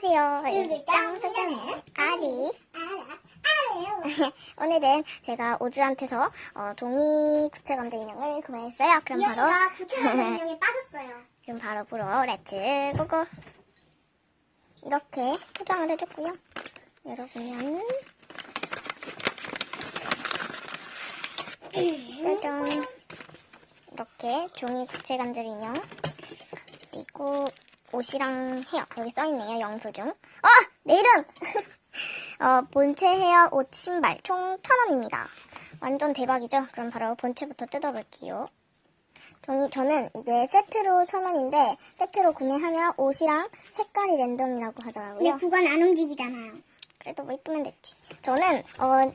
안녕하세요. 유리짱 짱짱짱 아리. 알아, 알아요. 오늘은 제가 오즈한테서 어, 종이 구체 감자 인형을 구매했어요. 그럼 바로 이현이가 구체적인 인형에 빠졌어요. 그럼 바로 보러 렛츠 고고. 이렇게 포장을 해줬고요. 열어보면 짜잔 이렇게 종이 구체 감자 인형 그리고 옷이랑 헤어 여기 써있네요 영수증 어! 내 이름! 어, 본체 헤어 옷 신발 총 1000원입니다 완전 대박이죠? 그럼 바로 본체부터 뜯어볼게요 저는 이게 세트로 1000원인데 세트로 구매하면 옷이랑 색깔이 랜덤이라고 근데 하더라고요 그건 안 움직이잖아요. 그래도 뭐 이쁘면 됐지 저는 어,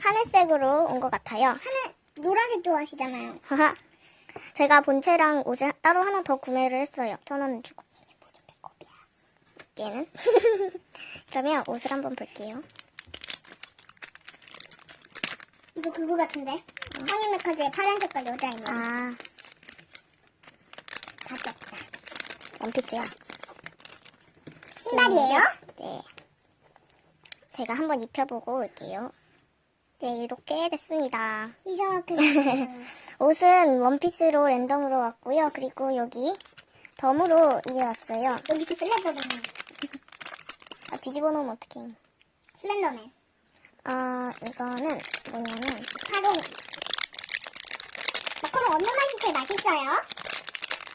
하늘색으로 온 것 같아요 하늘 노란색 좋아하시잖아요. 제가 본체랑 옷을 따로 하나 더 구매를 했어요. 천 원을 주고. 얘는? 그러면 옷을 한번 볼게요. 이거 그거 같은데? 허니메커즈의 파란 색깔 여자 인형. 아, 가졌다. 원피스야. 신발이에요? 네. 제가 한번 입혀보고 올게요. 네, 이렇게 됐습니다. 이렇게. 옷은 원피스로 랜덤으로 왔고요. 그리고 여기 덤으로 이게 왔어요. 여기도 슬렌더맨. 아, 뒤집어 놓으면 어떡해. 슬렌더맨. 아, 이거는 뭐냐면, 마카롱. 마카롱 어느 맛이 제일 맛있어요?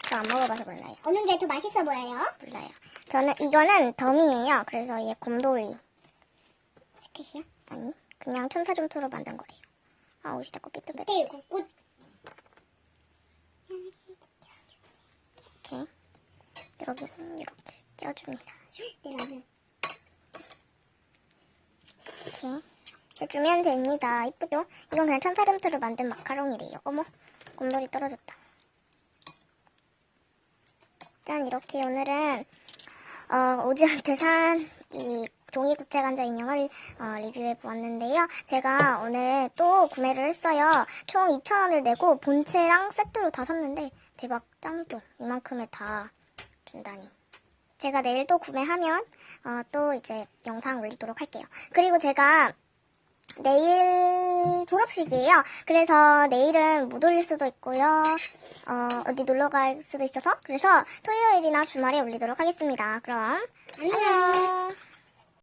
저 안 먹어봐서 몰라요. 어느 게 더 맛있어 보여요? 몰라요. 저는 이거는 덤이에요. 그래서 얘 곰돌이 시크시요? 아니 그냥 천사점토로 만든 거래요. 아 옷이 자꾸 삐뚤빼뚤. 네, 꽃. 이렇게 여기는 이렇게 껴줍니다. 네, 라면. 이렇게 해주면 됩니다. 이쁘죠? 이건 그냥 천사점토로 만든 마카롱이래요. 어머 곰돌이 떨어졌다. 짠 이렇게 오늘은 어, 오지한테 산 이 종이 구체 관자 인형을 어, 리뷰해 보았는데요. 제가 오늘 또 구매를 했어요. 총 2,000원을 내고 본체랑 세트로 다 샀는데 대박 짱이죠. 이만큼에 다 준다니. 제가 내일 또 구매하면 어, 또 이제 영상 올리도록 할게요. 그리고 제가 내일 졸업식이에요. 그래서 내일은 못 올릴 수도 있고요. 어, 어디 놀러 갈 수도 있어서 그래서 토요일이나 주말에 올리도록 하겠습니다. 그럼 안녕. 안녕.